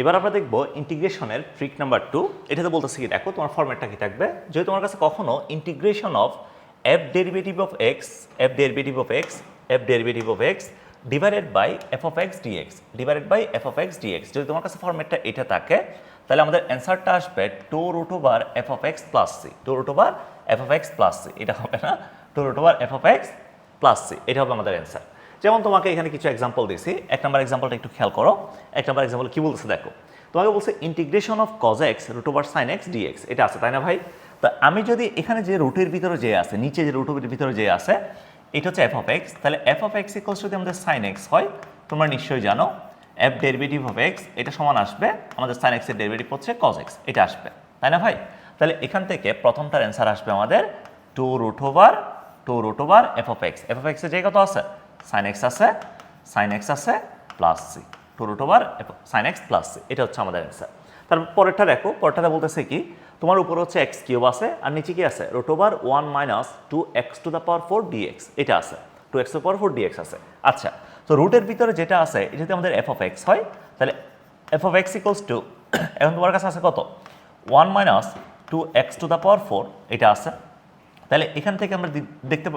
এবার আমরা দেখব ইন্টিগ্রেশনের ট্রিক নাম্বার টু। এটাতে বলতেছে কি, দেখো তোমার ফর্ম্যাটটা কি থাকবে? যদি তোমার কাছে কখনো integration of f derivative of x f derivative of x f derivative of x divided by f of x d x divided by f of x d x যদি তোমার কাছে ফর্ম্যাটটা এটা থাকে, তাহলে আমাদের অ্যান্সারটা আসবে two root over f of x plus c two root over f of x plus c এটা হবে না, two root over f of x plus c এটা হবে আমাদের অ্যান্সার। যেমন তোমাকে এখানে কিছু এক্সাম্পল দিয়েছি। এক নম্বর এক্সাম্পলটা একটু খেয়াল করো। এক নম্বর এক্সাম্পল কি বলছে দেখো। তোমাকে বলছে integration of cos x root over sine x d x এটা আছে, তাই না ভাই? তা আমি যদি এখানে যে রুটের ভিতরে যে আছে, নিচে যে রুটের ভিতরে যে আছে, এটা হচ্ছে এফ অফ এক্স তাহলে এফ অফ এক্স ইকলস যদি আমাদের সাইন এক্স হয়, তোমরা নিশ্চয়ই জানো এফ ডেরিভেটিভ অফ এক্স এটা সমান আসবে আমাদের সাইন এক্সের ডেরিভেটিভ হচ্ছে কজ এক্স এটা আসবে, তাই না ভাই? তাহলে এখান থেকে প্রথমটার অ্যান্সার আসবে আমাদের two root over two root over f of x f of এক্সের যে কত আছে। সাইন এক্স আছে সাইন এক্স আছে plus c two root over sine x plus c এটা হচ্ছে আমাদের অ্যান্সার তারপর পরেরটা দেখো, পরেরটাতে বলতেছে কি, তোমার উপর হচ্ছে এক্স কিউব আছে, আর নিচে কি আছে? Root over one minus two x to the power four d x এটা আছে। Two x to power four d x আছে। আচ্ছা তো রুটের ভিতরে যেটা আছে, এটা যদি আমাদের এফ অফ এক্স হয়, তাহলে f of x equals two এখন তোমার কাছে আছে কত? One minus two x to the power four এটা আছে। তাহলে এখান থেকে আমরা দেখতে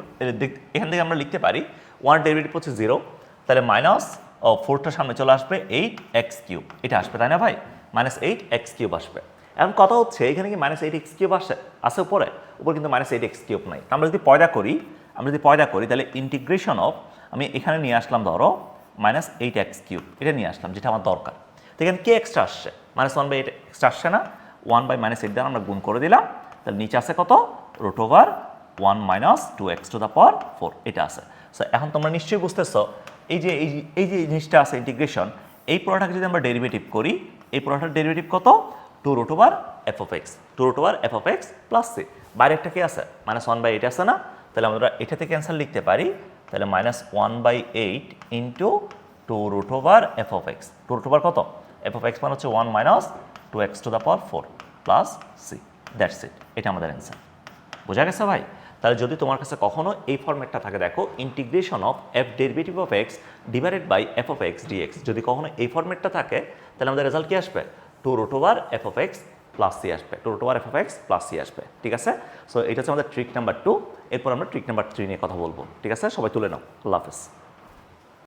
এখান থেকে আমরা লিখতে পারি ওয়ান ডেরিভেটিভ হচ্ছে জিরো তাহলে মাইনাস ফোরটার সামনে চলে আসবে এইট এক্স কিউব এটা আসবে, তাই না ভাই? মাইনাস এইট এক্স কিউব আসবে। এখন কথা হচ্ছে, এখানে কি মাইনাস এইট এক্স কিউব আসে? আছে উপরে। উপর কিন্তু মাইনাস এইট এক্স কিউব নাই। আমরা যদি পয়দা করি, আমরা যদি পয়দা করি, তাহলে ইন্টিগ্রেশন অফ আমি এখানে নিয়ে আসলাম ধরো মাইনাস এইট এক্স কিউব এটা নিয়ে আসলাম, যেটা আমার দরকার। তো এখানে কে এক্সট্রা আসছে? Minus one by eight extra আসছে না। ওয়ান বাই মাইনাস এইট দ্বারা আমরা গুণ করে দিলাম। তাহলে নিচে আসে কত? Root over one minus two x to the power four এটা আছে। সো এখন তোমরা নিশ্চয়ই বুঝতেছো, এই যে, এই যে- জিনিসটা আছে ইন্টিগ্রেশন এই পুরোটাকে যদি আমরা ডেরিভেটিভ করি, এই পুরোটার ডেরিভেটিভ কত? Two root over f of x two root over f of x plus c বাইরে একটা কি আছে? মাইনাস ওয়ান বাই এইট আছে না? তাহলে আমরা এটা থেকে অ্যান্সার লিখতে পারি। তাহলে minus one by eight into two root over f of x two root over কত? এফ অফ এক্স মানে হচ্ছে one minus two x to the power four plus c that's it এটা আমাদের অ্যান্সার বোঝা গেছে ভাই? তাহলে যদি তোমার কাছে কখনো এই ফর্ম্যাটটা থাকে, দেখো integration of f derivative of x divided by f of x d x যদি কখনো এই ফর্মেটটা থাকে, তাহলে আমাদের রেজাল্ট কি আসবে? Two root over f of x plus c আসবে। Two root over f of x plus c আসবে, ঠিক আছে? সো এটা হচ্ছে আমাদের ট্রিক নাম্বার টু এরপর আমরা ট্রিক নাম্বার থ্রি নিয়ে কথা বলব, ঠিক আছে? সবাই তুলে নাও। আল্লাহ হাফেজ।